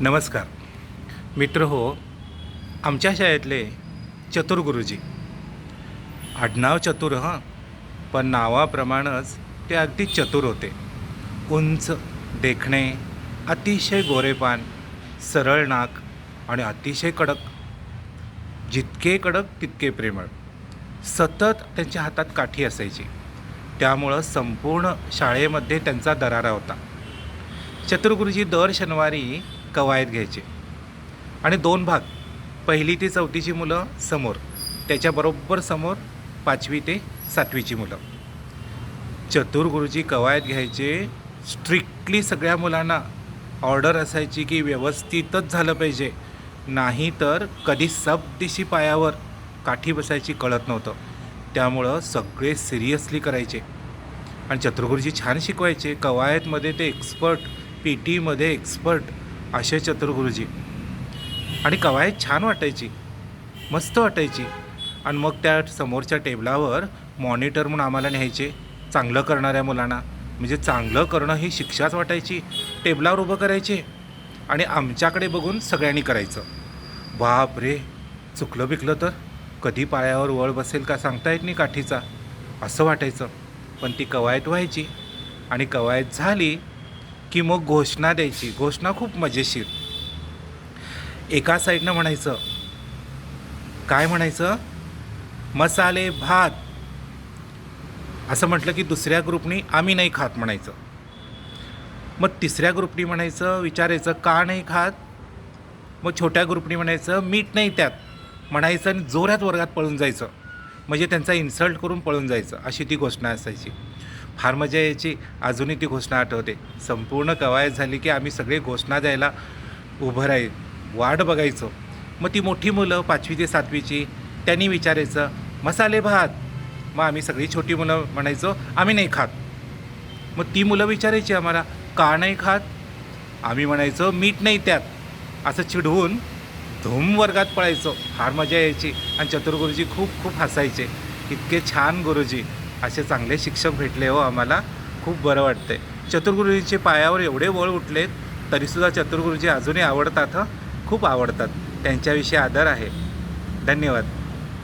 नमस्कार. मित्र हो आमच्या शाळेतले चतुर गुरुजी. आडनाव चतुर हां? पण नावाप्रमाणेच ते अगदी चतुर होते. उंच देखणे अतिशय गोरेपान सरळ नाक आणि अतिशय कडक. जितके कडक तितके प्रेमळ. सतत त्यांच्या हातात काठी असायची. त्यामुळं संपूर्ण शाळेमध्ये त्यांचा दरारा होता. चतुर्गुरुजी दर शनिवारी कवायत घ्यायचे. आणि दोन भाग पहिली ते चौथीची मुलं समोर त्याच्याबरोबर समोर पाचवी ते सातवीची मुलं. चतुर्गुरुजी कवायत घ्यायचे स्ट्रिक्टली सगळ्या मुलांना ऑर्डर असायची की व्यवस्थितच झालं पाहिजे. नाही तर कधी सबदिशी पायावर काठी बसायची कळत नव्हतं. त्यामुळं सगळे सिरियसली करायचे. आणि चतुर्गुरुजी छान शिकवायचे. कवायतमध्ये ते एक्सपर्ट पी टीमध्ये एक्सपर्ट असे चतुर्गुरुजी. आणि कवायत छान वाटायची मस्त वाटायची. आणि मग त्या समोरच्या टेबलावर मॉनिटर म्हणून आम्हाला न्यायचे चांगलं करणाऱ्या मुलांना. म्हणजे चांगलं करणं ही शिक्षाच वाटायची टेबलावर उभं करायचे. आणि आमच्याकडे बघून सगळ्यांनी करायचं. बाप रे चुकलं बिकलं तर? कधी पायावर वळ बसेल का सांगता येत नाही काठीचा? असं वाटायचं. पण ती कवायत व्हायची. आणि कवायत झाली की मग घोषणा द्यायची. घोषणा खूप मजेशीर. एका साईडनं म्हणायचं. काय म्हणायचं? मसाले भात. असं म्हटलं की दुसऱ्या ग्रुपनी आम्ही नाही खात म्हणायचं. मग तिसऱ्या ग्रुपनी म्हणायचं विचारायचं का नाही खात? मग छोट्या ग्रुपनी म्हणायचं मीठ नाही त्यात. म्हणायचं आणि जोरात वर्गात पळून जायचं. म्हणजे त्यांचा इन्सल्ट करून पळून जायचं. अशी ती घोषणा असायची. फार मजा यायची अजूनही ती घोषणा आठवते. संपूर्ण कवायत झाली की आम्ही सगळे घोषणा द्यायला उभं राहील. वाट बघायचो. मग ती मोठी मुलं पाचवी ते सातवीची त्यांनी विचारायचं मसाले भात. मग आम्ही सगळी छोटी मुलं म्हणायचो आम्ही नाही खात. मग ती मुलं विचारायची आम्हाला का नाही खात? आम्ही म्हणायचो मीठ नाही त्यात. असं चिडवून धूम वर्गात पळायचो फार मजा यायची आणि चतुर्गुरुजी खूप खूप हसायचे. इतके छान गुरुजी. असे चांगले शिक्षक भेटले हो आम्हाला. खूप बरं वाटते चतुर्गुरुजींचे पायावर एवढे वळ उठलेत तरीसुद्धा चतुर्गुरुजी अजूनही आवडतात खूप आवडतात. त्यांच्याविषयी आदर आहे. धन्यवाद.